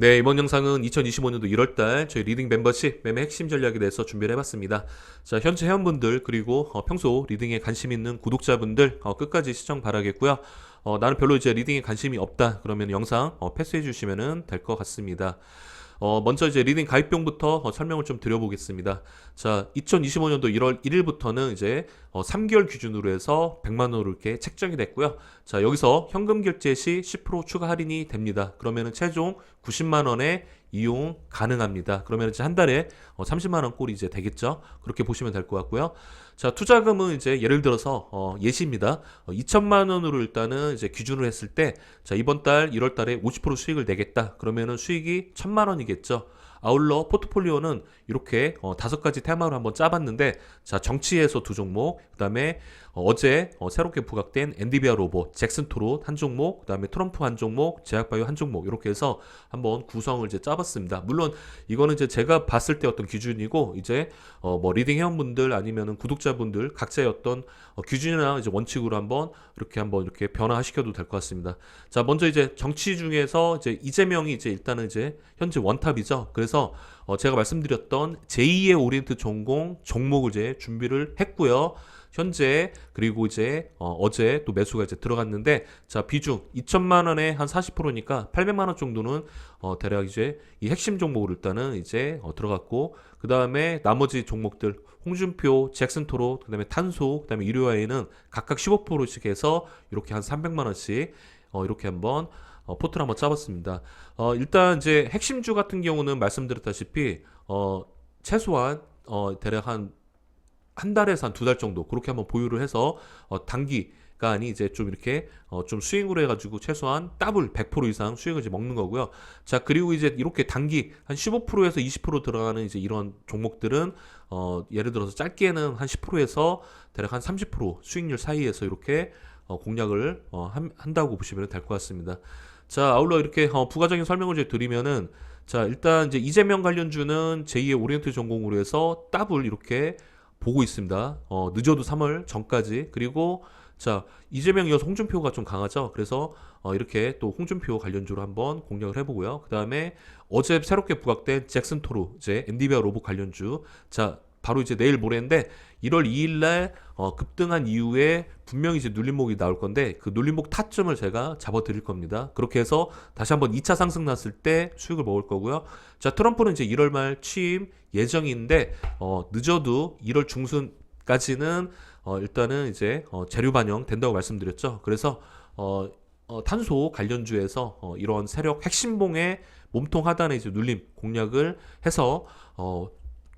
네, 이번 영상은 2025년도 1월달 저희 리딩 멤버십 매매 핵심 전략에 대해서 준비를 해봤습니다. 자, 현재 회원분들 그리고 어, 평소 리딩에 관심 있는 구독자분들 어, 끝까지 시청 바라겠고요. 어, 나는 별로 이제 리딩에 관심이 없다 그러면 영상 어, 패스해 주시면 될 것 같습니다. 어, 먼저 이제 리딩 가입병부터 어, 설명을 좀 드려보겠습니다. 자, 2025년도 1월 1일부터는 이제 어, 3개월 기준으로 해서 100만 원으로 이렇게 책정이 됐고요. 자, 여기서 현금 결제 시 10% 추가 할인이 됩니다. 그러면은 최종 90만 원에 이용 가능합니다. 그러면 이제 한 달에 어, 30만 원 꼴이 이제 되겠죠. 그렇게 보시면 될 것 같고요. 자, 투자금은 이제 예를 들어서 어, 예시입니다. 어, 2천만 원으로 일단은 이제 기준으로 했을 때, 자 이번 달 1월 달에 50% 수익을 내겠다. 그러면은 수익이 1천만 원이겠죠. 아울러 포트폴리오는 이렇게 어, 다섯 가지 테마로 한번 짜봤는데 자 정치에서 두 종목 그다음에 어, 어제 어, 새롭게 부각된 엔디비아 로봇 잭슨 토롯 한 종목 그다음에 트럼프 한 종목 제약바이오 한 종목 이렇게 해서 한번 구성을 이제 짜봤습니다. 물론 이거는 이제 제가 봤을 때 어떤 기준이고 이제 어, 뭐 리딩 회원분들 아니면은 구독자분들 각자의 어떤 어, 기준이나 이제 원칙으로 한번 이렇게 한번 이렇게 변화시켜도 될 것 같습니다. 자 먼저 이제 정치 중에서 이제 이재명이 이제 일단은 이제 현재 원탑이죠. 그래서 어, 제가 말씀드렸던 제2의 오리엔트 전공 종목을 이제 준비를 했고요. 현재 그리고 이제 어, 제또 매수가 이제 들어갔는데 자 비중 2천만 원에 한 40%니까 800만 원 정도는 어, 대략 이제 이 핵심 종목을 일단은 이제 어, 들어갔고 그 다음에 나머지 종목들 홍준표, 잭슨토로, 그다음에 탄소, 그다음에 일요와에는 각각 15%씩 해서 이렇게 한 300만 원씩 어, 이렇게 한번 어, 포트를 한번 짜봤습니다. 어, 일단 이제 핵심주 같은 경우는 말씀드렸다시피 어, 최소한 어, 대략 한 한 달에서 한 두 달 정도 그렇게 한번 보유를 해서 어, 단기 가 아니 이제 좀 이렇게 어, 좀 스윙으로 해가지고 최소한 더블 100% 이상 수익을 이제 먹는 거고요. 자 그리고 이제 이렇게 단기 한 15%에서 20% 들어가는 이제 이런 종목들은 어, 예를 들어서 짧게는 한 10%에서 대략 한 30% 수익률 사이에서 이렇게 어, 공략을 어, 한, 한다고 보시면 될 것 같습니다. 자 아울러 이렇게 어, 부가적인 설명을 이제 드리면은 자 일단 이제 이재명 관련주는 제2의 오리엔트 전공으로 해서 더블 이렇게 보고 있습니다. 어, 늦어도 3월 전까지 그리고 자 이재명 이어서 홍준표가 좀 강하죠. 그래서 어, 이렇게 또 홍준표 관련주로 한번 공략을 해보고요. 그 다음에 어제 새롭게 부각된 잭슨 토루 이제 엔디비아 로봇 관련주 자 바로 이제 내일 모레인데 1월 2일 날 어, 급등한 이후에 분명히 이제 눌림목이 나올 건데 그 눌림목 타점을 제가 잡아 드릴 겁니다. 그렇게 해서 다시 한번 2차 상승 났을 때 수익을 먹을 거고요. 자, 트럼프는 이제 1월 말 취임 예정인데 어, 늦어도 1월 중순까지는 어, 일단은 이제 어, 재료 반영 된다고 말씀드렸죠. 그래서 어, 어, 탄소 관련주에서 어, 이런 세력 핵심봉의 몸통 하단에 이제 눌림 공략을 해서 어,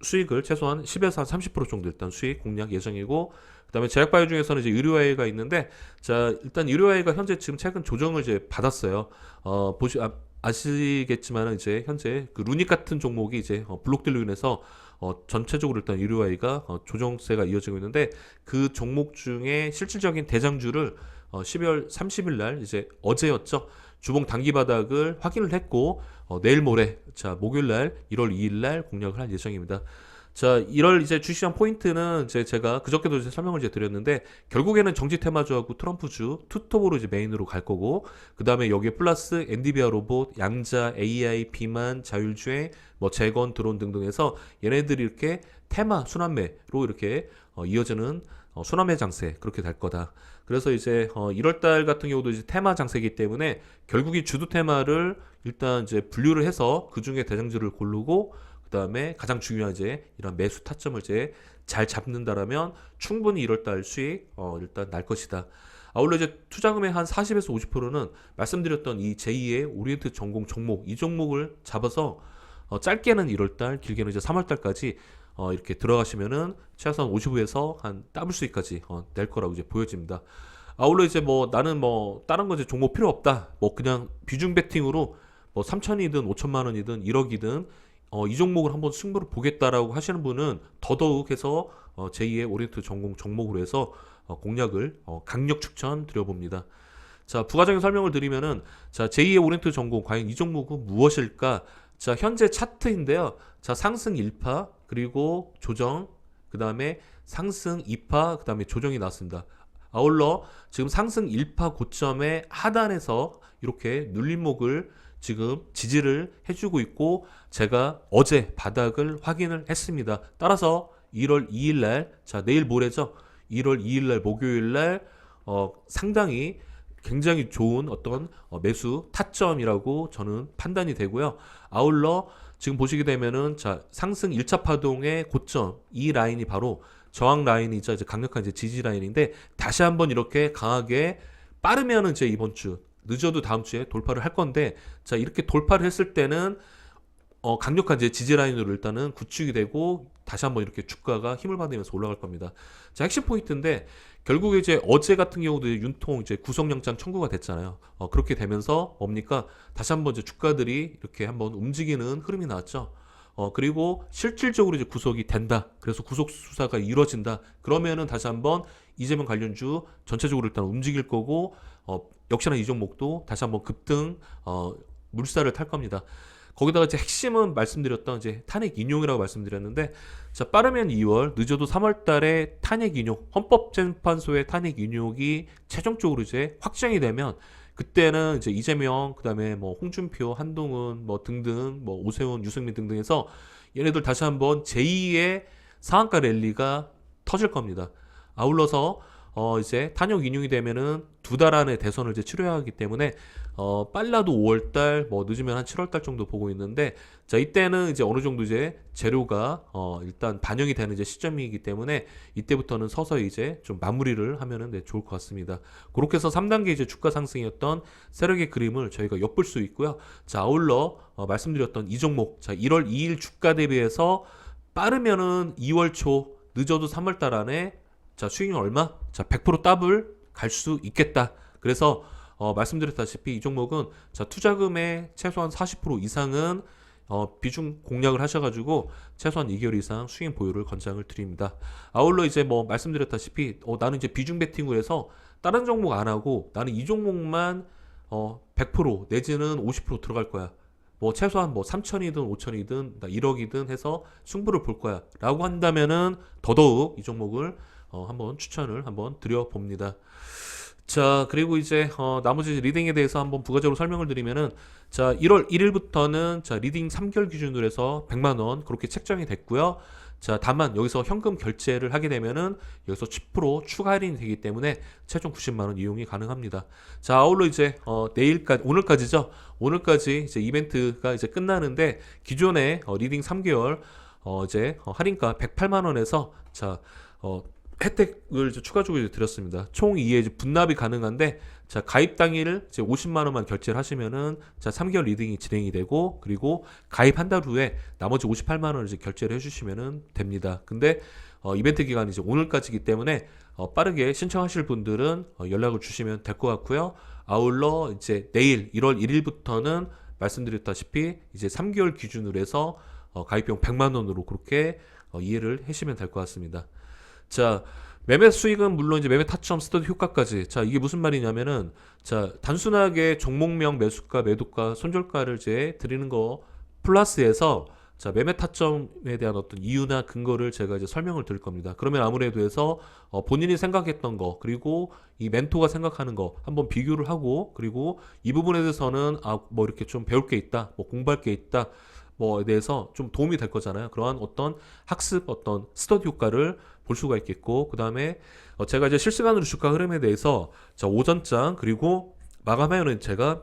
수익을 최소한 10에서 한 30% 정도 일단 수익 공략 예정이고 그다음에 제약바이오 중에서는 이제 의료화해가 있는데 자 일단 의료화해가 현재 지금 최근 조정을 이제 받았어요. 어 보시 아, 아시겠지만 이제 현재 그 루닉 같은 종목이 이제 어, 블록들로 인해서 어, 전체적으로 일단 의료화해가 어, 조정세가 이어지고 있는데 그 종목 중에 실질적인 대장주를 어, 12월 30일 날 이제 어제였죠. 주봉 단기 바닥을 확인을 했고 어, 내일 모레 자 목요일 날 1월 2일 날 공략을 할 예정입니다. 자 1월 이제 주시장 포인트는 이제 제가 그저께도 이제 설명을 이제 드렸는데 결국에는 정치 테마주하고 트럼프주 투톱으로 이제 메인으로 갈 거고 그 다음에 여기에 플러스 엔디비아 로봇, 양자, AI, 비만, 자율주행, 뭐 재건, 드론 등등 해서 얘네들이 이렇게 테마 순환매로 이렇게 어, 이어지는 어, 순환매 장세 그렇게 될 거다. 그래서 이제 어, 1월달 같은 경우도 이제 테마 장세기 때문에 결국 이 주도 테마를 일단 이제 분류를 해서 그 중에 대장주를 고르고 그 다음에 가장 중요한 이제 이런 매수 타점을 이제 잘 잡는다라면 충분히 1월달 수익 어, 일단 날 것이다. 아울러 이제 투자금의 한 40에서 50%는 말씀드렸던 이 제2의 오리엔트 전공 종목 이 종목을 잡아서 어, 짧게는 1월달, 길게는 이제 3월달까지 어, 이렇게 들어가시면은 최소한 50에서 한 더블 수익까지 어, 낼 거라고 이제 보여집니다. 아울러 이제 뭐 나는 뭐 다른 거 이제 종목 필요 없다. 뭐 그냥 비중 베팅으로 뭐 3천이든 5천만 원이든 1억이든 어, 이 종목을 한번 승부를 보겠다라고 하시는 분은 더더욱 해서 어, 제2의 오리엔트 전공 종목으로 해서 어, 공략을 어, 강력 추천 드려봅니다. 자, 부가적인 설명을 드리면은 자, 제2의 오리엔트 전공 과연 이 종목은 무엇일까? 자, 현재 차트인데요. 자, 상승 1파 그리고 조정 그 다음에 상승 2파 그 다음에 조정이 나왔습니다. 아울러 지금 상승 1파 고점의 하단에서 이렇게 눌림목을 지금 지지를 해주고 있고 제가 어제 바닥을 확인을 했습니다. 따라서 1월 2일 날, 자 내일 모레죠. 1월 2일 날 목요일 날 어, 상당히 굉장히 좋은 어떤 어, 매수 타점이라고 저는 판단이 되고요. 아울러 지금 보시게 되면은 자 상승 1차 파동의 고점 이 라인이 바로 저항 라인이자 이제 강력한 이제 지지 라인인데 다시 한번 이렇게 강하게 빠르면은 이제 이번 주 늦어도 다음 주에 돌파를 할 건데 자 이렇게 돌파를 했을 때는 어 강력한 이제 지지 라인으로 일단은 구축이 되고 다시 한번 이렇게 주가가 힘을 받으면서 올라갈 겁니다. 자 핵심 포인트인데 결국에 이제 어제 같은 경우도 윤통 이제 구속영장 청구가 됐잖아요. 어 그렇게 되면서 뭡니까 다시 한번 이제 주가들이 이렇게 한번 움직이는 흐름이 나왔죠. 어 그리고 실질적으로 이제 구속이 된다. 그래서 구속 수사가 이루어진다. 그러면은 다시 한번 이재명 관련주 전체적으로 일단 움직일 거고 어 역시나 이 종목도 다시 한번 급등 어 물살을 탈 겁니다. 거기다가 이제 핵심은 말씀드렸던 이제 탄핵 인용이라고 말씀드렸는데 자 빠르면 2월 늦어도 3월 달에 탄핵 인용 헌법재판소의 탄핵 인용이 최종적으로 이제 확정이 되면 그때는 이제 이재명 그다음에 뭐 홍준표 한동훈 뭐 등등 뭐 오세훈 유승민 등등해서 얘네들 다시 한번 제2의 상한가 랠리가 터질 겁니다. 아울러서 어 이제 탄핵 인용이 되면은 두 달 안에 대선을 이제 치러야 하기 때문에 어 빨라도 5월 달, 뭐 늦으면 한 7월 달 정도 보고 있는데 자 이때는 이제 어느 정도 이제 재료가 어 일단 반영이 되는 이제 시점이기 때문에 이때부터는 서서히 이제 좀 마무리를 하면은 네, 좋을 것 같습니다. 그렇게 해서 3단계 이제 주가 상승이었던 세력의 그림을 저희가 엿볼 수 있고요. 자 아울러 어 말씀드렸던 이 종목 자 1월 2일 주가 대비해서 빠르면은 2월 초 늦어도 3월 달 안에 자 수익률 얼마? 자 100% 더블 갈 수 있겠다. 그래서 어, 말씀드렸다시피 이 종목은 자 투자금의 최소한 40% 이상은 어, 비중 공략을 하셔가지고 최소한 2개월 이상 수익 보유를 권장을 드립니다. 아울러 이제 뭐 말씀드렸다시피 어, 나는 이제 비중 베팅을 해서 다른 종목 안 하고 나는 이 종목만 어, 100% 내지는 50% 들어갈 거야. 뭐 최소한 뭐 3천이든 5천이든 나 1억이든 해서 승부를 볼 거야. 라고 한다면은 더더욱 이 종목을 어, 한번 추천을 한번 드려 봅니다. 자, 그리고 이제 어, 나머지 리딩에 대해서 한번 부가적으로 설명을 드리면은 자, 1월 1일부터는 자, 리딩 3개월 기준으로 해서 100만 원 그렇게 책정이 됐고요. 자, 다만 여기서 현금 결제를 하게 되면은 여기서 10% 추가 할인이 되기 때문에 최종 90만 원 이용이 가능합니다. 자, 아울러 이제 어, 내일까지 오늘까지죠. 오늘까지 이제 이벤트가 이제 끝나는데 기존에 어, 리딩 3개월 어, 이제 어, 할인가 108만 원에서 자, 어, 혜택을 추가적으로 드렸습니다. 총 2회 이제 분납이 가능한데 자 가입 당일 이제 50만 원만 결제를 하시면은 자 3개월 리딩이 진행이 되고 그리고 가입 한 달 후에 나머지 58만 원을 이제 결제를 해주시면은 됩니다. 근데 어, 이벤트 기간이 이제 오늘까지이기 때문에 어, 빠르게 신청하실 분들은 어, 연락을 주시면 될 것 같고요. 아울러 이제 내일 1월 1일부터는 말씀드렸다시피 이제 3개월 기준으로 해서 어, 가입비용 100만 원으로 그렇게 어, 이해를 하시면 될 것 같습니다. 자, 매매 수익은 물론 이제 매매 타점 스터디 효과까지. 자, 이게 무슨 말이냐면은 자, 단순하게 종목명 매수가, 매도가, 손절가를 이제 드리는 거 플러스해서 자, 매매 타점에 대한 어떤 이유나 근거를 제가 이제 설명을 드릴 겁니다. 그러면 아무래도 해서 어, 본인이 생각했던 거, 그리고 이 멘토가 생각하는 거 한번 비교를 하고, 그리고 이 부분에 대해서는 아, 뭐 이렇게 좀 배울 게 있다, 뭐 공부할 게 있다, 뭐에 대해서 좀 도움이 될 거잖아요. 그러한 어떤 학습, 어떤 스터디 효과를 볼 수가 있겠고, 그 다음에 어, 제가 이제 실시간으로 주가 흐름에 대해서 자, 오전장, 그리고 마감하에는 제가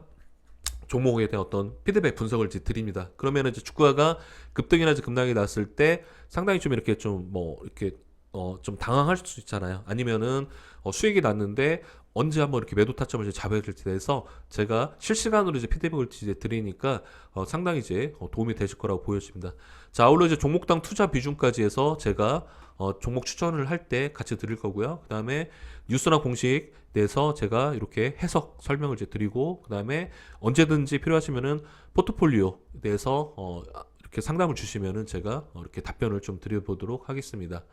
종목에 대한 어떤 피드백 분석을 이제 드립니다. 그러면 이제 주가가 급등이나 급락이 났을 때 상당히 좀 이렇게 좀 뭐 이렇게 어 좀 당황할 수 있잖아요. 아니면은 어 수익이 났는데 언제 한번 이렇게 매도 타점을 이제 잡아야 될지 대해서 제가 실시간으로 이제 피드백을 이제 드리니까 어 상당히 이제 어 도움이 되실 거라고 보여집니다. 자, 아울러 이제 종목당 투자 비중까지 해서 제가 어 종목 추천을 할 때 같이 드릴 거고요. 그 다음에 뉴스나 공식 내서 제가 이렇게 해석 설명을 이제 드리고 그 다음에 언제든지 필요하시면은 포트폴리오에 대해서 어 이렇게 상담을 주시면은 제가 어 이렇게 답변을 좀 드려보도록 하겠습니다.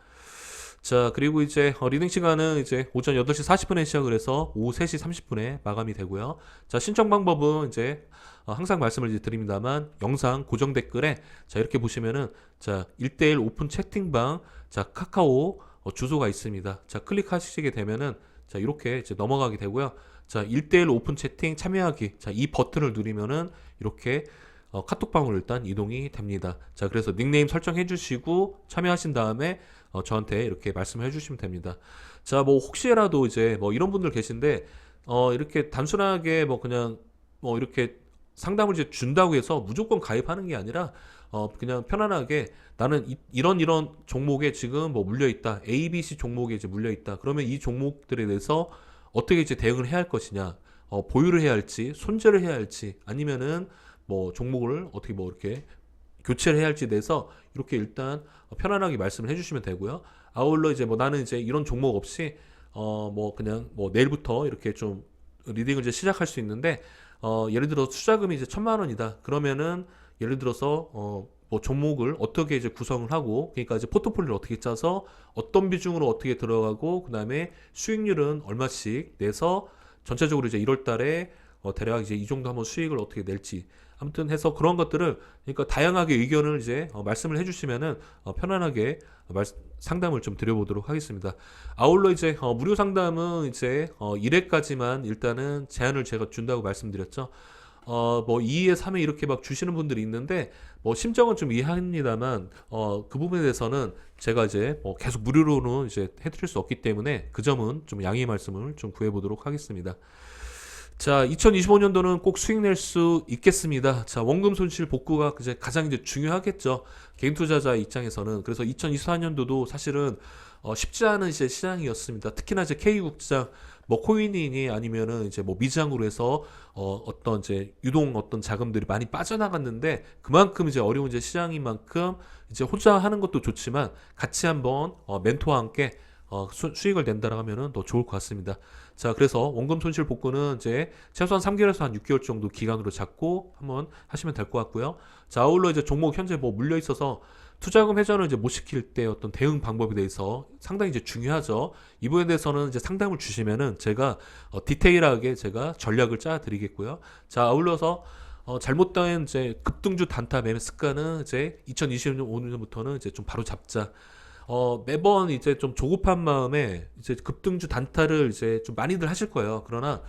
자, 그리고 이제 어, 리딩 시간은 이제 오전 8시 40분에 시작을 해서 오후 3시 30분에 마감이 되고요. 자, 신청 방법은 이제 어, 항상 말씀을 드립니다만 영상 고정 댓글에 자, 이렇게 보시면은 자, 1대1 오픈 채팅방 자, 카카오 어, 주소가 있습니다. 자, 클릭하시게 되면은 자, 이렇게 이제 넘어가게 되고요. 자, 1대1 오픈 채팅 참여하기. 자, 이 버튼을 누르면은 이렇게 어, 카톡방으로 일단 이동이 됩니다. 자, 그래서 닉네임 설정해 주시고 참여하신 다음에 어, 저한테 이렇게 말씀해 주시면 됩니다. 자, 뭐 혹시라도 이제 뭐 이런 분들 계신데 어, 이렇게 단순하게 뭐 그냥 뭐 이렇게 상담을 이제 준다고 해서 무조건 가입하는 게 아니라 어, 그냥 편안하게 나는 이, 런 이런 종목에 지금 뭐 물려 있다. A, B, C 종목에 이제 물려 있다. 그러면 이 종목들에 대해서 어떻게 이제 대응을 해야 할 것이냐. 어, 보유를 해야 할지, 손절을 해야 할지, 아니면은 뭐 종목을 어떻게 뭐 이렇게 교체를 해야 할지에 대해서 이렇게 일단 편안하게 말씀을 해주시면 되고요. 아울러 이제 뭐 나는 이제 이런 종목 없이 어 뭐 그냥 뭐 내일부터 이렇게 좀 리딩을 이제 시작할 수 있는데 어 예를 들어 투자금이 이제 천만 원이다. 그러면은 예를 들어서 어 뭐 종목을 어떻게 이제 구성을 하고 그러니까 이제 포트폴리오를 어떻게 짜서 어떤 비중으로 어떻게 들어가고 그다음에 수익률은 얼마씩 내서 전체적으로 이제 1월 달에 어 대략 이제 이 정도 한번 수익을 어떻게 낼지 아무튼 해서 그런 것들을 그러니까 다양하게 의견을 이제 어, 말씀을 해주시면은 어, 편안하게 말, 상담을 좀 드려보도록 하겠습니다. 아울러 이제 어, 무료 상담은 이제 어, 1회까지만 일단은 제한을 제가 준다고 말씀드렸죠. 어, 뭐 2회, 3회 이렇게 막 주시는 분들이 있는데 뭐 심정은 좀 이해합니다만 어, 그 부분에 대해서는 제가 이제 뭐 계속 무료로는 이제 해드릴 수 없기 때문에 그 점은 좀 양해의 말씀을 좀 구해보도록 하겠습니다. 자, 2025년도는 꼭 수익 낼 수 있겠습니다. 자, 원금 손실 복구가 이제 가장 이제 중요하겠죠. 개인 투자자 입장에서는. 그래서 2024년도도 사실은 어, 쉽지 않은 이제 시장이었습니다. 특히나 이제 K국장, 뭐 코인이니 아니면은 이제 뭐 미장으로 해서 어, 어떤 이제 유동 어떤 자금들이 많이 빠져나갔는데 그만큼 이제 어려운 이제 시장인 만큼 이제 혼자 하는 것도 좋지만 같이 한번 어, 멘토와 함께 어, 수, 수익을 낸다라 하면은 더 좋을 것 같습니다. 자, 그래서 원금 손실 복구는 이제 최소한 3개월에서 한 6개월 정도 기간으로 잡고 한번 하시면 될 것 같고요. 자, 아울러 이제 종목 현재 뭐 물려 있어서 투자금 회전을 이제 못 시킬 때 어떤 대응 방법에 대해서 상당히 이제 중요하죠. 이 부분에 대해서는 이제 상담을 주시면은 제가 어, 디테일하게 제가 전략을 짜 드리겠고요. 자, 아울러서 어, 잘못된 이제 급등주 단타 매매 습관은 이제 2025년부터는 이제 좀 바로 잡자. 어, 매번 이제 좀 조급한 마음에 이제 급등주 단타를 이제 좀 많이들 하실 거예요. 그러나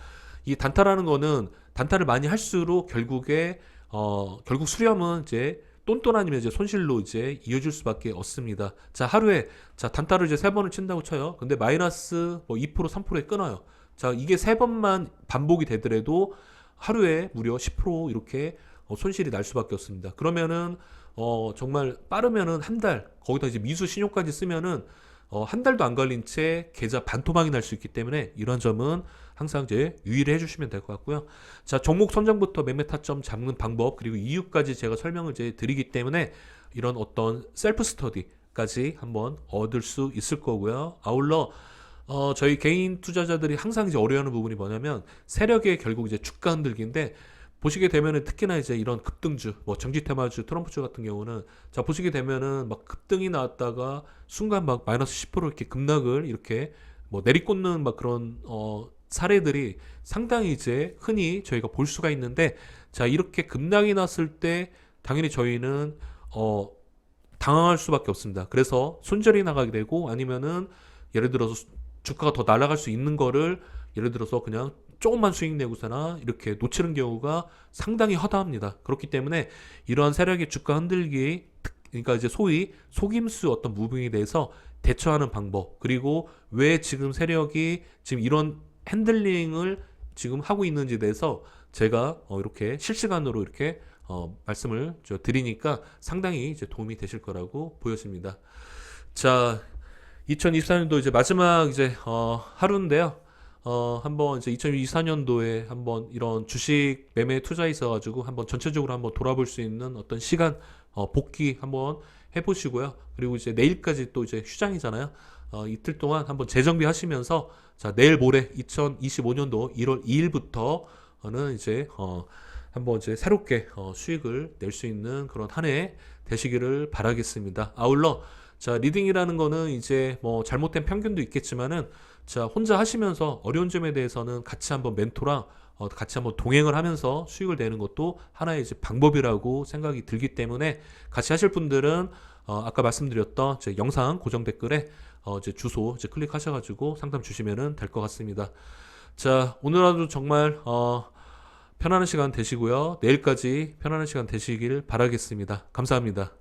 이 단타라는 거는 단타를 많이 할수록 결국에 어, 결국 수렴은 이제 똔똔 아니면 이제 손실로 이제 이어질 수밖에 없습니다. 자, 하루에 자, 단타를 이제 세 번을 친다고 쳐요. 근데 마이너스 뭐 2% 3%에 끊어요. 자, 이게 세 번만 반복이 되더라도 하루에 무려 10% 이렇게 어, 손실이 날 수밖에 없습니다. 그러면은 어, 정말 빠르면은 한 달, 거기다 이제 미수 신용까지 쓰면은 어, 한 달도 안 걸린 채 계좌 반토막이 날 수 있기 때문에 이런 점은 항상 이제 유의를 해주시면 될 것 같고요. 자, 종목 선정부터 매매 타점 잡는 방법 그리고 이유까지 제가 설명을 이제 드리기 때문에 이런 어떤 셀프 스터디까지 한번 얻을 수 있을 거고요. 아울러 어, 저희 개인 투자자들이 항상 이제 어려워하는 부분이 뭐냐면 세력의 결국 이제 주가 흔들기인데 보시게 되면은 특히나 이제 이런 급등주, 뭐 정지 테마주, 트럼프주 같은 경우는 자 보시게 되면은 막 급등이 나왔다가 순간 막 마이너스 10% 이렇게 급락을 이렇게 뭐 내리꽂는 막 그런 어 사례들이 상당히 이제 흔히 저희가 볼 수가 있는데 자 이렇게 급락이 났을 때 당연히 저희는 어 당황할 수밖에 없습니다. 그래서 손절이 나가게 되고 아니면은 예를 들어서 주가가 더 날아갈 수 있는 거를 예를 들어서 그냥 조금만 수익 내고서나 이렇게 놓치는 경우가 상당히 허다합니다. 그렇기 때문에 이러한 세력의 주가 흔들기, 그러니까 이제 소위 속임수 어떤 무빙에 대해서 대처하는 방법, 그리고 왜 지금 세력이 지금 이런 핸들링을 지금 하고 있는지에 대해서 제가 어 이렇게 실시간으로 이렇게 어 말씀을 드리니까 상당히 이제 도움이 되실 거라고 보여집니다. 자, 2024년도 이제 마지막 이제 어 하루인데요. 어, 한번 이제 2024년도에 한번 이런 주식 매매 투자에 있어가지고 한번 전체적으로 한번 돌아볼 수 있는 어떤 시간 어, 복귀 한번 해보시고요. 그리고 이제 내일까지 또 이제 휴장이잖아요. 어, 이틀 동안 한번 재정비 하시면서 자 내일 모레 2025년도 1월 2일부터는 이제 어, 한번 이제 새롭게 어, 수익을 낼 수 있는 그런 한 해 되시기를 바라겠습니다. 아울러 자 리딩이라는 거는 이제 뭐 잘못된 편견도 있겠지만은 자, 혼자 하시면서 어려운 점에 대해서는 같이 한번 멘토랑 어, 같이 한번 동행을 하면서 수익을 내는 것도 하나의 이제 방법이라고 생각이 들기 때문에 같이 하실 분들은 어, 아까 말씀드렸던 제 영상 고정 댓글에 어, 이제 주소 이제 클릭하셔가지고 상담 주시면은 될것 같습니다. 자, 오늘 하루 정말 어, 편안한 시간 되시고요. 내일까지 편안한 시간 되시길 바라겠습니다. 감사합니다.